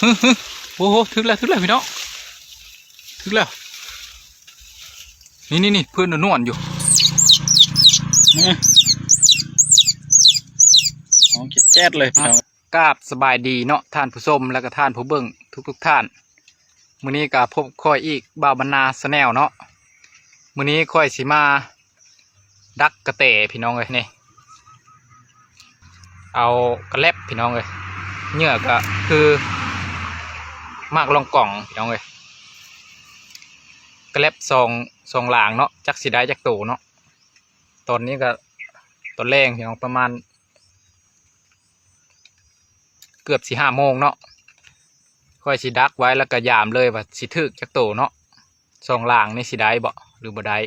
ฮึฮึโอ้โหถึงแล้วถึงแล้วพี่น้องถึงแล้ว นี่นี่นี่เพื่อนนวลอยู่นี่น้องแจ๊ดเลยพี่น้องกราบสบายดีเนาะท่านผู้ชมแล้วก็ท่านผู้เบิ่งทุกทุกๆท่านมื้อนี้ก็พบค่อยอีกบ่าวบรรณาสแนลเนาะมื้อนี้ค่อยสิมา ดักกระเตะพี่น้องเลยนี่เอากระเล็บพี่น้องเลยเหงื่อก็คือ มากลองกล่องพี่น้องเลยกระเล็บซองซองหลางเนาะจักสีได้จักตูเนาะตอนนี้ก็ตอนแรงพี่น้องประมาณ เกือบสี่ห้าโมงเนาะค่อยสิดักไว้แล้วก็ยามเลยว่าสิถึกจักตูเนาะซองหลางนี่สิได้บ่หรือบ่ได้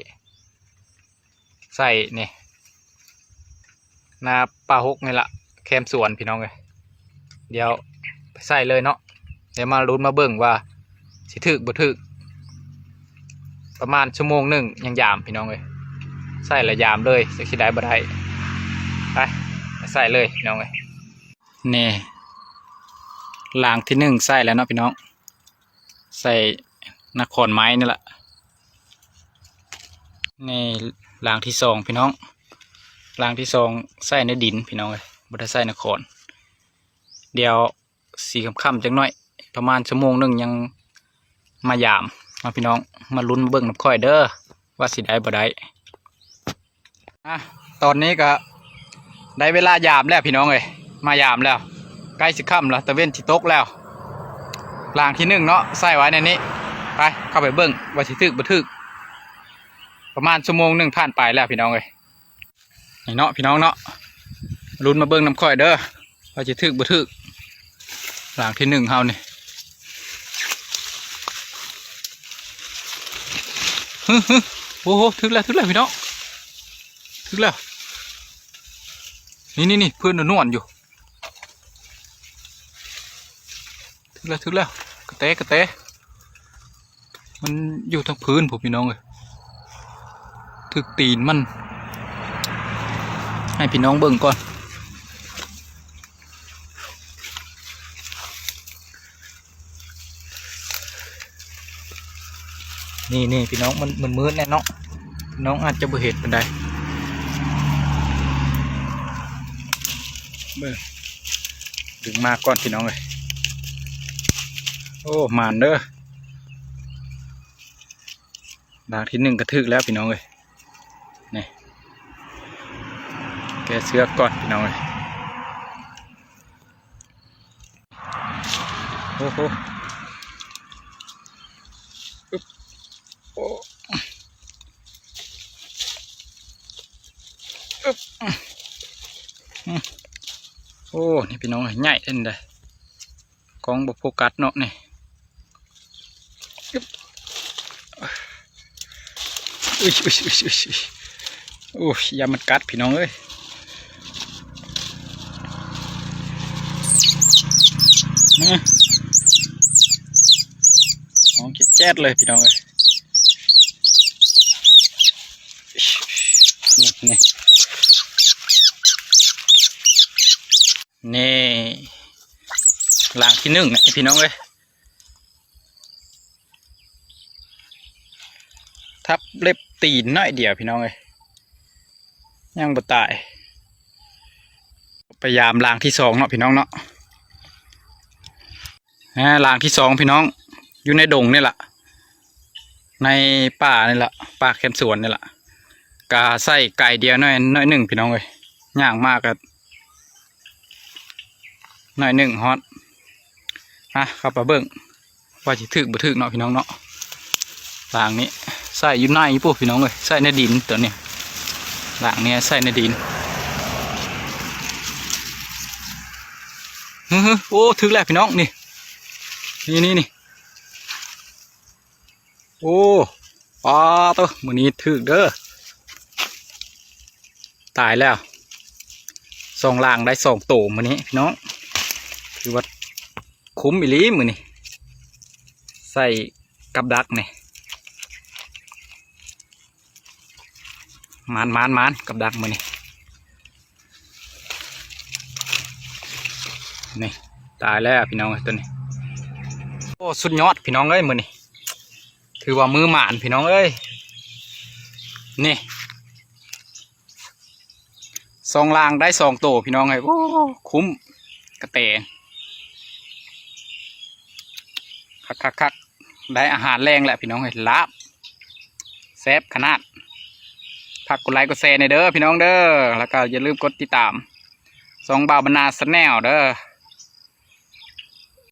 ใส่เนี่หนาปลาฮกนี่ละแคมสวนพี่น้องเลยเดี๋ยวไปใส่เลยเนาะ เดี๋ยวมาลุ้นมาเบิ่งว่า สิถึกบ่ถึก ประมาณชั่วโมงหนึ่งยังยามพี่น้องเลยใส่ละยามเลยจะสิได้บ่ได้ไปใส่เลยพี่น้องเลยนี่ลางที่หนึ่งใส่แล้วเนาะพี่น้อง ใส่นครไม้นี่แหละนี่รางที่สองพี่น้องรางที่สองใส่ในดินพี่น้องเลยบัได้ใส่นคร เดี๋ยวสีค่ำๆจังหน่อย ประมาณชั่วโมงหนึ่งยังมายามมาพี่น้องมาลุ้นมาเบิ่งน้ำค่อยเด้อว่าสิได้บ่ได้อะตอนนี้ก็ได้เวลายามแล้วพี่น้องเลยมายามแล้ว ใกล้สิค่ำแล้วตะเวนสิตกแล้วรางที่หนึ่งเนาะใส่ไว้ในนี้ไปเข้าไปเบิ่งว่าสิถึกบ่ถึก ประมาณชั่วโมงหนึ่งผ่านไปแล้วพี่น้องเลยนี่เนาะพี่น้องเนาะลุ้นมาเบิ้งน้ำค่อยเด้อว่าจะถึกบ่ถึกหลังที่หนึ่งเฮานี่ฮึฮึ โอ้โหถึกแล้วถึกแล้วพี่น้องถึกแล้ว นี่นี่นี่เพื่อนนวลอยู่ถึกแล้วถึกแล้วกระเตกระเตมันอยู่ทางพื้นผมพี่น้องเลยถึกตีนมัน ให้พี่น้องเบิ่งก่อน นี่นี่พี่น้องมันมันมืดแน่เนาะพี่น้องอาจจะบ่เห็นเป็นไดเบิ่งดึงมาก่อนพี่น้องเลยโอ้มานเด้อดางที่หนึ่งกระทึกแล้วพี่น้องเลยนี่แกเสื้อก่อนพี่น้องเลยโอ้โหอึ๊บ โอ้โอ้ นี่พี่น้องเอ้ยใหญ่เอ็นเลยกองบโฟกัสเนาะนี่อุ้ยอุ้ยอุ้ยอุ้ยอยโอ้ยยามันกัดพี่น้องเอ้ยนะน้องจะแจ๊ดเลยพี่น้องเอ้ย นี่นี่หลังที่หนึ่งนะพี่น้องเอ้ยทับเล็บตีนน้อยเดียวพี่น้องเอ้ยยังบ่ตายพยายามลางที่สองเนาะพี่น้องเนาะนะลางที่สองพี่น้อง อยู่ในดงนี่แหละในป่านี่แหละป่าแคมสวนนี่แหละ กาใส่ไก่เดียวน้อยน้อยหนึ่งพี่น้องเลยย่างมากกันน้อยหนึ่งฮอตฮะข้าไปเบิ้งว่าจะถึกบ่ถึกเนาะพี่น้องเนาะหลางนี้ใส่อยุ่ในปุ๊บพี่น้องเลยใส่ในดินตัวเนี้ยหลังเนี้ยใส่ในดินฮึโอ้ถึงแล้วพี่น้องนี่นี่นี่นี่โอ้ปลาตัวมือนี้ถึกเด้อ ตายแล้วสองล่างได้สองโตมือนี้พี่น้องคือว่าคุ้มอีลีมือนี้ใส่กับดักนี่มานมานมานกับดักมือนี่นี่ตายแล้วพี่น้องตัวนี้โอ้สุดยอดพี่น้องเอ้ยมือนี่ถือว่ามือหมานพี่น้องเอ้ยนี่ สองลางได้สองโตพี่น้องเอ้ยโอ้คุ้มกระเตคักคักคักได้อาหารแรงแหละพี่น้องเอ้ยลาบแซ่บขนาดพักกดไลค์กดแชร์ในอยเด้อพี่น้องเด้อแล้วก็อย่าลืมกดติดตามสองบ่าวบรรณาสแนลเด้อ